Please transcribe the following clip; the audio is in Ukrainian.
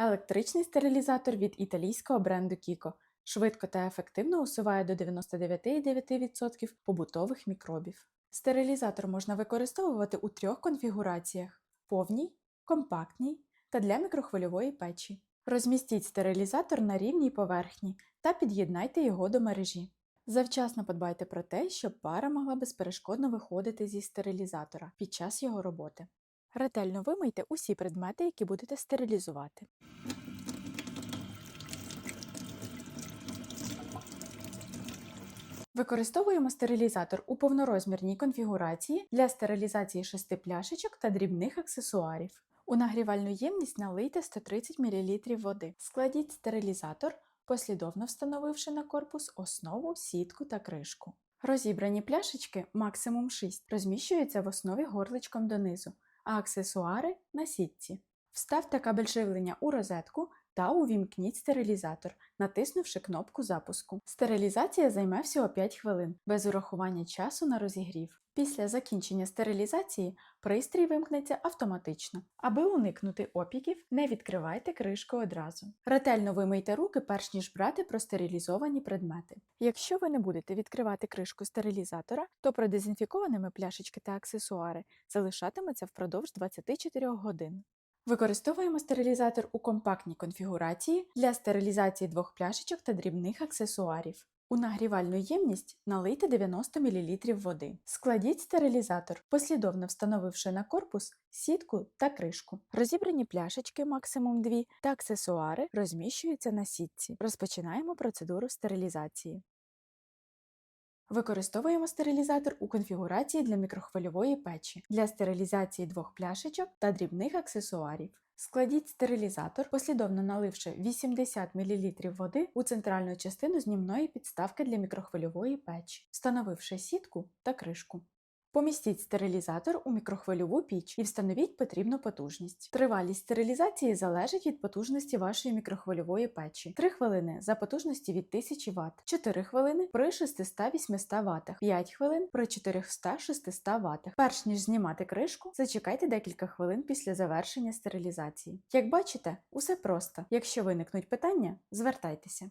Електричний стерилізатор від італійського бренду Kiko швидко та ефективно усуває до 99,9% побутових мікробів. Стерилізатор можна використовувати у трьох конфігураціях: повній, компактній та для мікрохвильової печі. Розмістіть стерилізатор на рівній поверхні та під'єднайте його до мережі. Завчасно подбайте про те, щоб пара могла безперешкодно виходити зі стерилізатора під час його роботи. Ретельно вимийте усі предмети, які будете стерилізувати. Використовуємо стерилізатор у повнорозмірній конфігурації для стерилізації шести пляшечок та дрібних аксесуарів. У нагрівальну ємність налийте 130 мл води. Складіть стерилізатор, послідовно встановивши на корпус основу, сітку та кришку. Розібрані пляшечки, максимум 6, розміщуються в основі горличком донизу, а аксесуари на сітці. Вставте кабель живлення у розетку та увімкніть стерилізатор, натиснувши кнопку запуску. Стерилізація займе всього 5 хвилин, без урахування часу на розігрів. Після закінчення стерилізації пристрій вимкнеться автоматично. Аби уникнути опіків, не відкривайте кришку одразу. Ретельно вимийте руки, перш ніж брати простерилізовані предмети. Якщо ви не будете відкривати кришку стерилізатора, то продезінфікованими пляшечки та аксесуари залишатимуться впродовж 24 годин. Використовуємо стерилізатор у компактній конфігурації для стерилізації двох пляшечок та дрібних аксесуарів. У нагрівальну ємність налийте 90 мл води. Складіть стерилізатор, послідовно встановивши на корпус сітку та кришку. Розібрані пляшечки, максимум 2, та аксесуари розміщуються на сітці. Розпочинаємо процедуру стерилізації. Використовуємо стерилізатор у конфігурації для мікрохвильової печі для стерилізації двох пляшечок та дрібних аксесуарів. Складіть стерилізатор, послідовно наливши 80 мл води у центральну частину знімної підставки для мікрохвильової печі, встановивши сітку та кришку. Помістіть стерилізатор у мікрохвильову піч і встановіть потрібну потужність. Тривалість стерилізації залежить від потужності вашої мікрохвильової печі. 3 хвилини за потужності від 1000 Вт, 4 хвилини при 600-800 Вт, 5 хвилин при 400-600 Вт. Перш ніж знімати кришку, зачекайте декілька хвилин після завершення стерилізації. Як бачите, усе просто. Якщо виникнуть питання, звертайтеся.